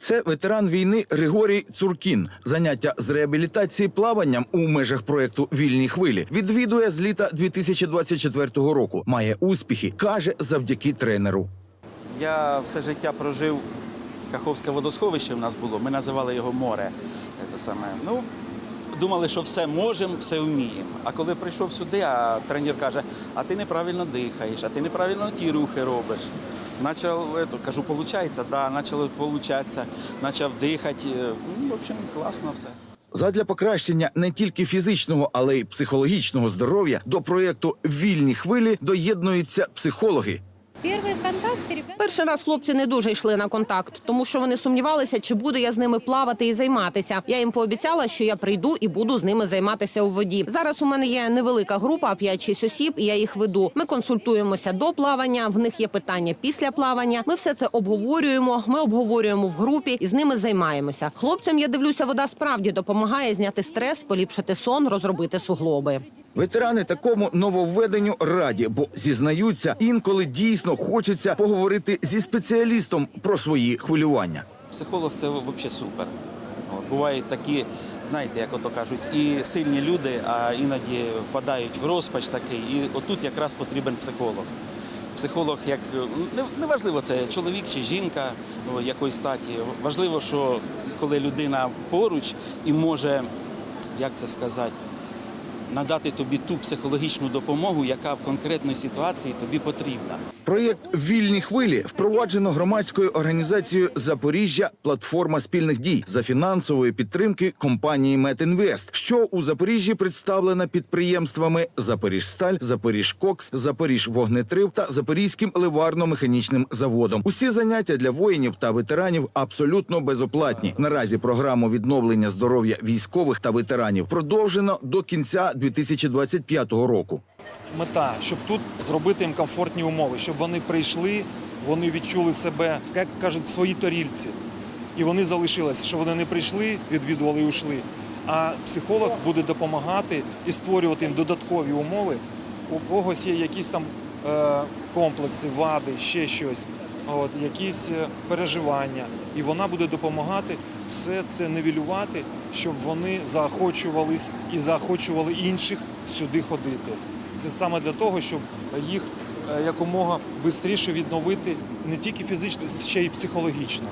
Це ветеран війни Григорій Цуркін. Заняття з реабілітації плаванням у межах проекту Вільні хвилі відвідує з літа 2024 року. Має успіхи, каже завдяки тренеру. Я все життя прожив Каховське водосховище. В нас було. Ми називали його море. Це саме. Ну, думали, що все можемо, все вміємо. А коли прийшов сюди, а тренер каже: а ти неправильно дихаєш, а ти неправильно ті рухи робиш. Начав, кажу, получається, да, почало получатися, почав дихати. Ну, в общем, класно все. Задля покращення не тільки фізичного, але й психологічного здоров'я до проєкту Вільні хвилі доєднуються психологи. Первый контакт. Перший раз хлопці не дуже йшли на контакт, тому що вони сумнівалися, чи буду я з ними плавати і займатися. Я їм пообіцяла, що я прийду і буду з ними займатися у воді. Зараз у мене є невелика група, 5-6 осіб, і я їх веду. Ми консультуємося до плавання. В них є питання після плавання. Ми все це обговорюємо. Ми обговорюємо в групі і з ними займаємося. Хлопцям я дивлюся, вода справді допомагає зняти стрес, поліпшити сон, розробити суглоби. Ветерани такому нововведенню раді, бо зізнаються, інколи дійсно хочеться поговорити зі спеціалістом про свої хвилювання. Психолог це взагалі супер. Бувають такі, знаєте, як ото кажуть, і сильні люди, а іноді впадають в розпач такий. І отут якраз потрібен психолог. Психолог, як не, не це чоловік чи жінка о, якоїсь статі. Важливо, що коли людина поруч і може, як це сказати, надати тобі ту психологічну допомогу, яка в конкретній ситуації тобі потрібна. Проєкт Вільні хвилі впроваджено громадською організацією Запоріжжя Платформа спільних дій за фінансової підтримки компанії Метінвест, що у Запоріжжі представлена підприємствами Запоріжсталь, Запоріжкокс, Запоріжвогнетрив та Запорізьким ливарно-механічним заводом. Усі заняття для воїнів та ветеранів абсолютно безоплатні. Наразі програму відновлення здоров'я військових та ветеранів продовжено до кінця 2025 року. Мета, щоб тут зробити їм комфортні умови, щоб вони прийшли, вони відчули себе, як кажуть, в своїй торільці. І вони залишилися, щоб вони не прийшли, відвідували і ушли. А психолог буде допомагати і створювати їм додаткові умови. У когось є якісь там е, комплекси, вади, ще щось, от, якісь е, переживання. І вона буде допомагати все це нивелювати, щоб вони заохочувались і заохочували інших сюди ходити. Це саме для того, щоб їх е, якомога швидше відновити не тільки фізично, ще й психологічно.